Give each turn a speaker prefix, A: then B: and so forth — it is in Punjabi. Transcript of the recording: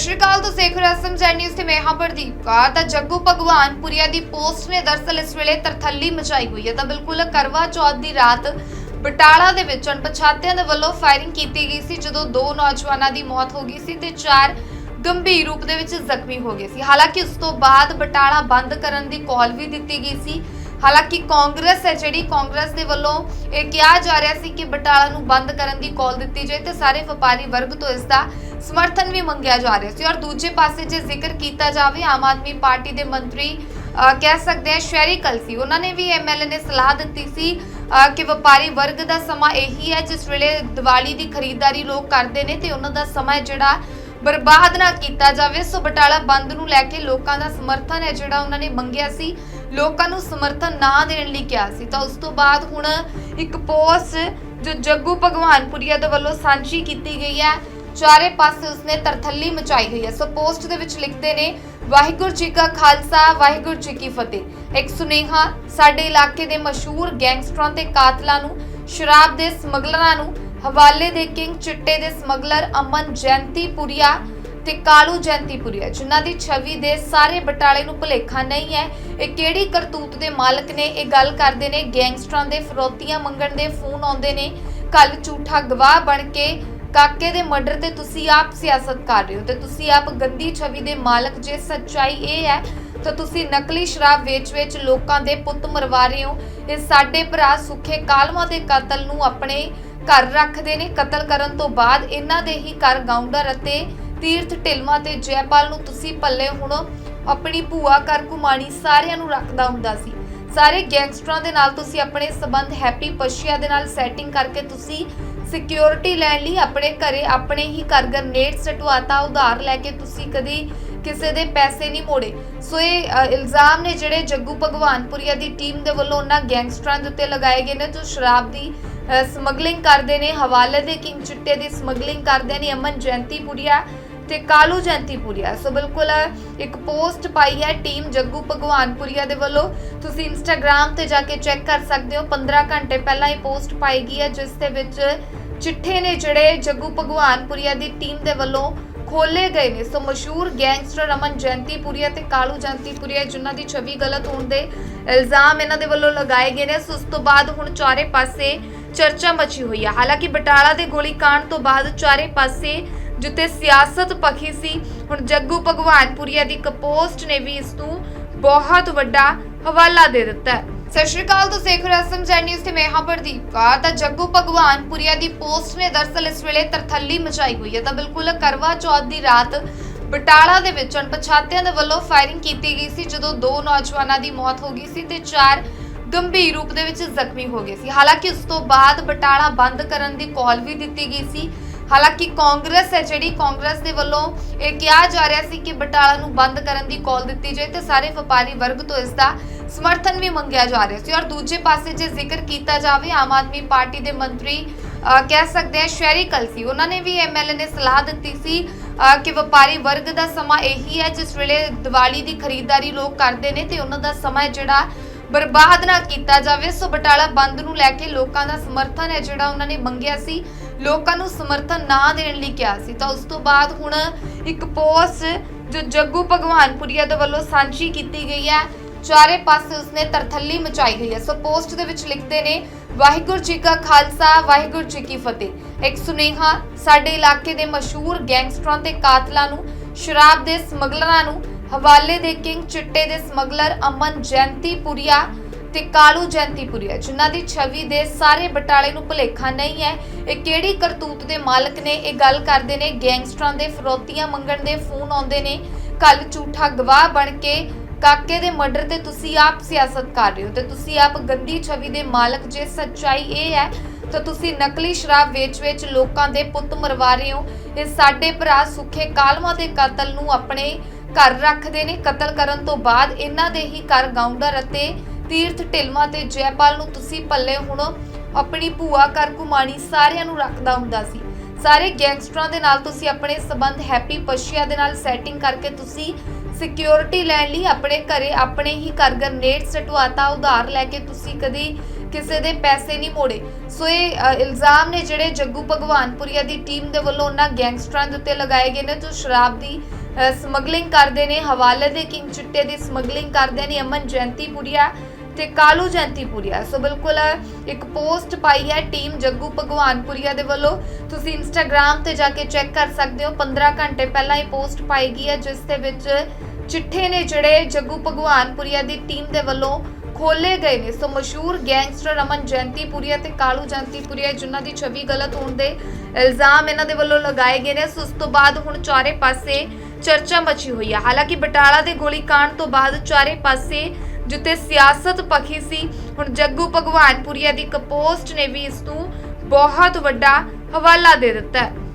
A: ਸ਼੍ਰੀ ਅਕਾਲ, ਤੁਸੀਂ ਦੇਖ ਰਹੇ ਹੋ ਐਸਐਮ ਨਿਊਜ਼ ਤੇ ਮੈਂ ਹਾਂ ਪ੍ਰਦੀਪ ਕੌਰ। ਤਾਂ ਜੱਗੂ ਭਗਵਾਨਪੁਰੀਆ ਦੀ ਪੋਸਟ ਨੇ ਦਰਸਲ ਇਸ ਵੇਲੇ ਤਰਥੱਲੀ ਮਚਾਈ ਹੋਈ ਹੈ। ਤਾਂ ਬਿਲਕੁਲ ਕਰਵਾ ਚੌਥ ਦੀ ਰਾਤ ਬਟਾਲਾ ਦੇ ਵਿੱਚ ਅਣਪਛਾਤਿਆਂ ਦੇ ਵੱਲੋਂ ਫਾਇਰਿੰਗ ਕੀਤੀ ਗਈ ਸੀ, ਜਦੋਂ ਦੋ ਨੌਜਵਾਨਾਂ ਦੀ ਮੌਤ ਹੋ ਗਈ ਸੀ ਤੇ ਚਾਰ ਗੰਭੀਰ ਰੂਪ ਦੇ ਵਿੱਚ ਜ਼ਖਮੀ ਹੋ ਗਏ ਸੀ। ਹਾਲਾਂਕਿ ਉਸ ਤੋਂ ਬਾਅਦ ਬਟਾਲਾ ਬੰਦ ਕਰਨ ਦੀ ਕਾਲ ਵੀ ਦਿੱਤੀ ਗਈ ਸੀ। ਹਾਲਾਂਕਿ ਕਾਂਗਰਸ ਹੈ, ਜਿਹੜੀ ਕਾਂਗਰਸ ਦੇ ਵੱਲੋਂ ਇਹ ਕਿਹਾ ਜਾ ਰਿਹਾ ਸੀ ਕਿ ਬਟਾਲਾ ਨੂੰ ਬੰਦ ਕਰਨ ਦੀ ਕਾਲ ਦਿੱਤੀ ਜਾਏ ਤੇ ਸਾਰੇ ਵਪਾਰੀ ਵਰਗ ਤੋਂ ਇਸ ਦਾ ਸਮਰਥਨ ਵੀ ਮੰਗਿਆ ਜਾ ਰਿਹਾ ਸੀ। ਔਰ ਦੂਜੇ ਪਾਸੇ ਜੇ ਜ਼ਿਕਰ ਕੀਤਾ ਜਾਵੇ, ਆਮ ਆਦਮੀ ਪਾਰਟੀ ਦੇ ਮੰਤਰੀ ਕਹਿ ਸਕਦੇ ਆ ਸ਼ਹਿਰੀ ਕਲਸੀ ਉਹਨਾਂ ਨੇ ਵੀ ਐਮਐਲਏ ਨੇ ਸਲਾਹ ਦਿੱਤੀ ਸੀ ਕਿ ਵਪਾਰੀ ਵਰਗ ਦਾ ਸਮਾਂ ਇਹੀ ਹੈ, ਜਿਸ ਵੇਲੇ ਦੀਵਾਲੀ ਦੀ ਖਰੀਦਦਾਰੀ ਲੋਕ ਕਰਦੇ ਨੇ ਤੇ ਉਹਨਾਂ ਦਾ ਸਮਾਂ ਜਿਹੜਾ ਬਰਬਾਦ ਨਾ ਕੀਤਾ ਜਾਵੇ। ਸੋ ਬਟਾਲਾ ਬੰਦ ਨੂੰ ਲੈ ਕੇ ਲੋਕਾਂ ਦਾ ਸਮਰਥਨ ਹੈ ਜਿਹੜਾ ਉਹਨਾਂ ਨੇ ਮੰਗਿਆ ਸੀ। ਲੋਕਾਂ ਨੂੰ ਸਮਰਥਨ ਨਾ ਦੇਣ ਲਈ ਕਿਹਾ ਸੀ। ਤਾਂ ਉਸ ਤੋਂ ਬਾਅਦ ਹੁਣ ਇੱਕ ਪੋਸਟ ਜੋ ਜੱਗੂ ਭਗਵਾਨਪੁਰੀਆ ਦੇ ਵੱਲੋਂ ਸਾਂਝੀ ਕੀਤੀ ਗਈ ਹੈ, ਚਾਰੇ ਪਾਸੇ ਉਸਨੇ ਤਰਥੱਲੀ ਮਚਾਈ ਹੋਈ ਹੈ। ਸੋ ਪੋਸਟ ਦੇ ਵਿੱਚ ਲਿਖਦੇ ਨੇ, ਵਾਹਿਗੁਰੂ ਜੀ ਕਾ ਖਾਲਸਾ, ਵਾਹਿਗੁਰੂ ਜੀ ਕੀ ਫਤਿਹ। ਇੱਕ ਸੁਨੇਹਾ ਸਾਡੇ ਇਲਾਕੇ ਦੇ ਮਸ਼ਹੂਰ ਗੈਂਗਸਟਰਾਂ ਤੇ ਕਾਤਲਾਂ ਨੂੰ, ਸ਼ਰਾਬ ਦੇ ਸਮਗਲਰਾਂ ਨੂੰ ਹਵਾਲੇ ਦੇ ਕਿੰਗ ਚਿੱਟੇ ਦੇ ਸਮਗਲਰ ਅਮਨ ਜੈਂਤੀਪੁਰੀਆ ਤੇ ਕਾਲੂ ਜੈਂਤੀਪੁਰੀਆ, ਜਿਨ੍ਹਾਂ ਦੀ ਛਵੀ ਦੇ ਸਾਰੇ ਬਟਾਲੇ ਨੂੰ ਭੁਲੇਖਾ ਨਹੀਂ ਹੈ, ਇਹ ਕਿਹੜੀ ਕਰਤੂਤ ਦੇ ਮਾਲਕ ਨੇ? ਇਹ ਗੱਲ ਕਰਦੇ ਨੇ ਗੈਂਗਸਟਰਾਂ ਦੇ ਫਰੋਤੀਆਂ ਮੰਗਣ ਦੇ ਫੋਨ ਆਉਂਦੇ ਨੇ ਕੱਲ ਝੂਠਾ ਗਵਾਹ ਬਣ ਕੇ ਕਾਕੇ ਦੇ ਮਰਡਰ ਤੇ ਤੁਸੀਂ ਆਪ ਸਿਆਸਤ ਕਰ ਰਹੇ ਹੋ ਤੇ ਤੁਸੀਂ ਆਪ ਗੰਦੀ ਛਵੀ ਦੇ ਮਾਲਕ ਜੇ ਸੱਚਾਈ ਇਹ ਹੈ, ਤਾਂ ਤੁਸੀਂ ਨਕਲੀ ਸ਼ਰਾਬ ਵੇਚ-ਵੇਚ ਲੋਕਾਂ ਦੇ ਪੁੱਤ ਮਰਵਾ ਰਹੇ ਹੋ। ਇਹ ਸਾਡੇ ਭਰਾ ਸੁੱਖੇ ਕਾਲਮਾਂ ਦੇ ਕਤਲ ਨੂੰ ਆਪਣੇ ਘਰ ਰੱਖਦੇ ਨੇ। ਕਤਲ ਕਰਨ ਤੋਂ ਬਾਅਦ ਇਹਨਾਂ ਦੇ ਹੀ ਘਰ ਗਾਉਂਡਰ ਅਤੇ ਤੀਰਥ ਢਿਲਮਾ ਤੇ ਜੈਪਾਲ ਨੂੰ ਤੁਸੀਂ ਪੱਲੇ ਹੁਣ ਆਪਣੀ ਭੂਆ ਘਰ ਕੁਮਾਣੀ ਸਾਰਿਆਂ ਨੂੰ ਰੱਖਦਾ ਹੁੰਦਾ ਸੀ। ਸਾਰੇ ਗੈਂਗਸਟਰਾਂ ਦੇ ਨਾਲ ਤੁਸੀਂ ਆਪਣੇ ਸਬੰਧ ਹੈਪੀ ਪਸ਼ੀਆ ਦੇ ਨਾਲ ਸੈਟਿੰਗ ਕਰਕੇ ਤੁਸੀਂ ਸਿਕਿਉਰਿਟੀ ਲੈਣ ਲਈ ਆਪਣੇ ਘਰੇ ਆਪਣੇ ਹੀ ਘਰ ਗਰਨੇਡ ਸਟਵਾਤਾ ਉਧਾਰ ਲੈ ਕੇ ਤੁਸੀਂ ਕਦੀ ਕਿਸੇ ਦੇ ਪੈਸੇ ਨਹੀਂ ਮੋੜੇ। ਸੋ ਇਹ ਇਲਜ਼ਾਮ ਨੇ ਜਿਹੜੇ ਜੱਗੂ ਭਗਵਾਨਪੁਰੀਆ ਦੀ ਟੀਮ ਦੇ ਵੱਲੋਂ ਉਹਨਾਂ ਗੈਂਗਸਟਰਾਂ ਦੇ ਉੱਤੇ ਲਗਾਏ ਗਏ ਨੇ, ਜੋ ਸ਼ਰਾਬ ਦੀ ਸਮਗਲਿੰਗ ਕਰਦੇ ਨੇ, ਹਵਾਲੇ ਦੇ ਕਿੰਗ ਚਿੱਟੇ ਦੀ ਸਮਗਲਿੰਗ ਕਰਦੇ ਨੇ, ਅਮਨ ਜੈਂਤੀਪੁਰੀਆ ਤੇ ਕਾਲੂ ਜੈਂਤੀਪੁਰੀਆ ਸੋ ਬਿਲਕੁਲ, ਇੱਕ ਪੋਸਟ ਪਾਈ ਹੈ ਟੀਮ ਜੱਗੂ ਭਗਵਾਨਪੁਰੀਆ ਦੇ ਵੱਲੋਂ। ਤੁਸੀਂ ਇੰਸਟਾਗ੍ਰam ਤੇ ਜਾ ਕੇ ਚੈੱਕ ਕਰ ਸਕਦੇ ਹੋ 15 ਘੰਟੇ ਪਹਿਲਾਂ ਇਹ ਪੋਸਟ ਪਾਈ ਗਈ ਹੈ, ਜਿਸ ਦੇ ਵਿੱਚ ਚਿੱਠੇ ਨੇ ਜਿਹੜੇ ਜੱਗੂ ਭਗਵਾਨਪੁਰੀਆ ਦੀ ਟੀਮ ਦੇ ਵੱਲੋਂ ਖੋਲੇ ਗਏ ਨੇ। ਸੋ ਮਸ਼ਹੂਰ ਗੈਂਗਸਟਰ ਅਮਨ ਜੈਂਤੀਪੁਰੀਆ ਤੇ ਕਾਲੂ ਜੈਂਤੀਪੁਰੀਆ ਜਿਨ੍ਹਾਂ ਦੀ ਛਵੀ ਗਲਤ ਹੋਣ ਦੇ ਇਲਜ਼ਾਮ ਇਹਨਾਂ ਦੇ ਵੱਲੋਂ ਲਗਾਏ ਗਏ ਨੇ। ਸੋ ਉਸ ਤੋਂ ਬਾਅਦ ਹੁਣ ਚਾਰੇ ਪਾਸੇ ਚਰਚਾ ਮਚੀ ਹੋਈ ਹੈ। ਹਾਲਾਂਕਿ ਬਟਾਲਾ ਦੇ ਗੋਲੀ ਕਾਂਡ ਤੋਂ ਬਾਅਦ ਚਾਰੇ ਪਾਸੇ ਜਿੱਥੇ ਸਿਆਸਤ ਪਖੀ ਸੀ। ਹੁਣ ਜੱਗੂ ਭਗਵਾਨਪੁਰੀਆ ਦੀ ਇੱਕ ਪੋਸਟ ਨੇ ਵੀ ਇਸ ਨੂੰ ਬਹੁਤ ਵੱਡਾ ਹਵਾਲਾ ਦੇ ਦਿੱਤਾ ਹੈ। ਸਤਿ ਸ਼੍ਰੀ ਅਕਾਲ, ਤੁਸੀਂ ਦੇਖ ਰਹੇ ਹੋ ਐਸਐਮ ਨਿਊਜ਼ ਤੇ ਮੈਂ ਹਾਂ ਪ੍ਰਦੀਪ ਕੌਰ। ਤਾਂ ਜੱਗੂ ਭਗਵਾਨਪੁਰੀਆ ਦੀ ਪੋਸਟ ਨੇ ਦਰਸਲ ਇਸ ਵੇਲੇ ਤਰਥੱਲੀ ਮਚਾਈ ਹੋਈ ਹੈ। ਤਾਂ ਬਿਲਕੁਲ ਕਰਵਾ ਚੌਥ ਦੀ ਰਾਤ ਬਟਾਲਾ ਦੇ ਵਿੱਚ ਅਣਪਛਾਤਿਆਂ ਦੇ ਵੱਲੋਂ ਫਾਇਰਿੰਗ ਕੀਤੀ ਗਈ ਸੀ, ਜਦੋਂ ਦੋ ਨੌਜਵਾਨਾਂ ਦੀ ਮੌਤ ਹੋ ਗਈ ਸੀ ਤੇ ਚਾਰ ਗੰਭੀਰ ਰੂਪ ਦੇ ਵਿੱਚ ਜ਼ਖਮੀ ਹੋ ਗਏ ਸੀ। ਹਾਲਾਂਕਿ ਉਸ ਤੋਂ ਬਾਅਦ ਬਟਾਲਾ ਬੰਦ ਕਰਨ ਦੀ ਕਾਲ ਵੀ ਦਿੱਤੀ ਗਈ ਸੀ। ਹਾਲਾਂਕਿ ਕਾਂਗਰਸ ਹੈ, ਜਿਹੜੀ ਕਾਂਗਰਸ ਦੇ ਵੱਲੋਂ ਇਹ ਕਿਹਾ ਜਾ ਰਿਹਾ ਸੀ ਕਿ ਬਟਾਲਾ ਨੂੰ ਬੰਦ ਕਰਨ ਦੀ ਕਾਲ ਦਿੱਤੀ ਜਾਏ ਤੇ ਸਾਰੇ ਵਪਾਰੀ ਵਰਗ ਤੋਂ ਇਸ ਦਾ ਸਮਰਥਨ ਵੀ ਮੰਗਿਆ ਜਾ ਰਿਹਾ ਸੀ। ਔਰ ਦੂਜੇ ਪਾਸੇ ਜੇ ਜ਼ਿਕਰ ਕੀਤਾ ਜਾਵੇ, ਆਮ ਆਦਮੀ ਪਾਰਟੀ ਦੇ ਮੰਤਰੀ ਕਹਿ ਸਕਦੇ ਆ ਸ਼ਹਿਰੀ ਕਲਸੀ ਉਹਨਾਂ ਨੇ ਵੀ ਐਮਐਲਏ ਨੇ ਸਲਾਹ ਦਿੱਤੀ ਸੀ ਕਿ ਵਪਾਰੀ ਵਰਗ ਦਾ ਸਮਾਂ ਇਹੀ ਹੈ, ਜਿਸ ਵੇਲੇ ਦੀਵਾਲੀ ਦੀ ਖਰੀਦਦਾਰੀ ਲੋਕ ਕਰਦੇ ਨੇ ਤੇ ਉਹਨਾਂ ਦਾ ਸਮਾਂ ਜਿਹੜਾ ਬਰਬਾਦ ਨਾ ਕੀਤਾ ਜਾਵੇ। ਸੋ ਬਟਾਲਾ ਬੰਦ ਨੂੰ ਲੈ ਕੇ ਲੋਕਾਂ ਦਾ ਸਮਰਥਨ ਹੈ ਜਿਹੜਾ ਉਹਨਾਂ ਨੇ ਮੰਗਿਆ ਸੀ। ਲੋਕਾਂ ਨੂੰ ਸਮਰਥਨ ਨਾ ਦੇਣ ਲਈ ਕਿਹਾ ਸੀ। ਤਾਂ ਉਸ ਤੋਂ ਬਾਅਦ ਹੁਣ ਇੱਕ ਪੋਸਟ ਜੋ ਜੱਗੂ ਭਗਵਾਨਪੁਰੀਆ ਦੇ ਵੱਲੋਂ ਸਾਂਝੀ ਕੀਤੀ ਗਈ ਹੈ, ਚਾਰੇ ਪਾਸੇ ਉਸਨੇ ਤਰਥੱਲੀ ਮਚਾਈ ਗਈ ਹੈ। ਸੋ ਪੋਸਟ ਦੇ ਵਿੱਚ ਲਿਖਦੇ ਨੇ, ਵਾਹਿਗੁਰੂ ਜੀ ਕਾ ਖਾਲਸਾ, ਵਾਹਿਗੁਰੂ ਜੀ ਕੀ ਫਤਿਹ। ਇੱਕ ਸੁਨੇਹਾ, ਸਾਡੇ ਇਲਾਕੇ ਦੇ ਮਸ਼ਹੂਰ ਗੈਂਗਸਟਰਾਂ ਤੇ ਕਾਤਲਾਂ ਨੂੰ, ਸ਼ਰਾਬ ਦੇ ਸਮਗਲਰਾਂ ਨੂੰ ਹਵਾਲੇ ਦੇ ਕਿੰਗ ਚਿੱਟੇ ਦੇ ਸਮਗਲਰ ਅਮਨ ਜੈਂਤੀਪੁਰੀਆ ਤੇ ਕਾਲੂ ਜੈਂਤੀਪੁਰੀਆ ਜਿਨ੍ਹਾਂ ਦੀ ਛਵੀ ਦੇ ਸਾਰੇ ਬਟਾਲੇ ਨੂੰ ਭੁਲੇਖਾ ਨਹੀਂ ਹੈ। ਇਹ ਕਿਹੜੀ ਕਰਤੂਤ ਦੇ ਮਾਲਕ ਨੇ? ਇਹ ਗੱਲ ਕਰਦੇ ਨੇ ਗੈਂਗਸਟਰਾਂ ਦੇ, ਫਰੋਤੀਆਂ ਮੰਗਣ ਦੇ ਫੋਨ ਆਉਂਦੇ ਨੇ। ਕੱਲ ਝੂਠਾ ਗਵਾਹ ਬਣ ਕੇ ਕਾਕੇ ਦੇ ਮਰਡਰ ਤੇ ਤੁਸੀਂ ਆਪ ਸਿਆਸਤ ਕਰ ਰਹੇ ਹੋ ਤੇ ਤੁਸੀਂ ਆਪ ਗੰਦੀ ਛਵੀ ਦੇ ਮਾਲਕ ਜੇ ਸੱਚਾਈ ਇਹ ਹੈ, ਤਾਂ ਤੁਸੀਂ ਨਕਲੀ ਸ਼ਰਾਬ ਵੇਚ-ਵੇਚ ਲੋਕਾਂ ਦੇ ਪੁੱਤ ਮਰਵਾ ਰਹੇ ਹੋ। ਇਹ ਸਾਡੇ ਭਰਾ ਸੁੱਖੇ ਕਾਲਮਾਂ ਦੇ ਕਤਲ ਨੂੰ ਆਪਣੇ ਘਰ ਰੱਖਦੇ ਨੇ। ਕਤਲ ਕਰਨ ਤੋਂ ਬਾਅਦ ਇਹਨਾਂ ਦੇ ਹੀ ਘਰ ਗਾਉਂਡਰ ਅਤੇ ਤੀਰਥ ਢਿਲਮਾ ਤੇ ਜੈਪਾਲ ਨੂੰ ਤੁਸੀਂ ਪੱਲੇ ਹੁਣ ਆਪਣੀ ਭੂਆ ਘਰ ਕੁਮਾਣੀ ਸਾਰਿਆਂ ਨੂੰ ਰੱਖਦਾ ਹੁੰਦਾ ਸੀ। ਸਾਰੇ ਗੈਂਗਸਟਰਾਂ ਦੇ ਨਾਲ ਤੁਸੀਂ ਆਪਣੇ ਸਬੰਧ ਹੈਪੀ ਪਸ਼ੀਆ ਦੇ ਨਾਲ ਸੈਟਿੰਗ ਕਰਕੇ ਤੁਸੀਂ ਸਿਕਿਉਰਿਟੀ ਲੈਣ ਲਈ ਆਪਣੇ ਘਰੇ ਆਪਣੇ ਹੀ ਘਰ ਗਰਨੇਡ ਸਟਵਾਤਾ ਉਧਾਰ ਲੈ ਕੇ ਤੁਸੀਂ ਕਦੀ ਕਿਸੇ ਦੇ ਪੈਸੇ ਨਹੀਂ ਮੋੜੇ। ਸੋ ਇਹ ਇਲਜ਼ਾਮ ਨੇ ਜਿਹੜੇ ਜੱਗੂ ਭਗਵਾਨਪੁਰੀਆ ਦੀ ਟੀਮ ਦੇ ਵੱਲੋਂ ਉਹਨਾਂ ਗੈਂਗਸਟਰਾਂ ਦੇ ਉੱਤੇ ਲਗਾਏ ਗਏ ਨੇ, ਜੋ ਸ਼ਰਾਬ ਦੀ ਸਮਗਲਿੰਗ ਕਰਦੇ ਨੇ, ਹਵਾਲੇ ਦੇ ਕਿੰਗ ਚਿੱਟੇ ਦੀ ਸਮਗਲਿੰਗ ਕਰਦੇ ਨੇ, ਅਮਨ ਜੈਂਤੀਪੁਰੀਆ ਤੇ ਕਾਲੂ ਜੈਂਤੀਪੁਰੀਆ ਸੋ ਬਿਲਕੁਲ ਇੱਕ ਪੋਸਟ ਪਾਈ ਹੈ ਟੀਮ ਜੱਗੂ ਭਗਵਾਨਪੁਰੀਆ ਦੇ ਵੱਲੋਂ। ਤੁਸੀਂ ਇੰਸਟਾਗ੍ਰam ਤੇ ਜਾ ਕੇ ਚੈੱਕ ਕਰ ਸਕਦੇ ਹੋ। 15 ਘੰਟੇ ਪਹਿਲਾਂ ਇਹ ਪੋਸਟ ਪਾਈ ਗਈ ਹੈ, ਜਿਸ ਦੇ ਵਿੱਚ ਚਿੱਠੇ ਨੇ ਜਿਹੜੇ ਜੱਗੂ ਭਗਵਾਨਪੁਰੀਆ ਦੀ ਟੀਮ ਦੇ ਵੱਲੋਂ ਖੋਲੇ ਗਏ ਨੇ। ਸੋ ਮਸ਼ਹੂਰ ਗੈਂਗਸਟਰ ਅਮਨ ਜੈਂਤੀਪੁਰੀਆ ਤੇ ਕਾਲੂ ਜੈਂਤੀਪੁਰੀਆ ਜਿਨ੍ਹਾਂ ਦੀ ਛਵੀ ਗਲਤ ਹੋਣ ਦੇ ਇਲਜ਼ਾਮ ਇਹਨਾਂ ਦੇ ਵੱਲੋਂ ਲਗਾਏ ਗਏ ਨੇ। ਸੋ ਉਸ ਤੋਂ ਬਾਅਦ ਹੁਣ ਚਾਰੇ ਪਾਸੇ ਚਰਚਾ ਮਚੀ ਹੋਈ ਹੈ। ਹਾਲਾਂਕਿ ਬਟਾਲਾ ਦੇ ਗੋਲੀकांड ਤੋਂ ਬਾਅਦ ਚਾਰੇ ਪਾਸੇ ਜਿੱਥੇ ਸਿਆਸਤ ਪਖੀ ਸੀ। ਹੁਣ ਜੱਗੂ ਭਗਵਾਨਪੁਰੀਆ ਦੀ ਇੱਕ ਪੋਸਟ ਨੇ ਵੀ ਇਸ ਨੂੰ ਬਹੁਤ ਵੱਡਾ ਹਵਾਲਾ ਦੇ ਦਿੱਤਾ ਹੈ।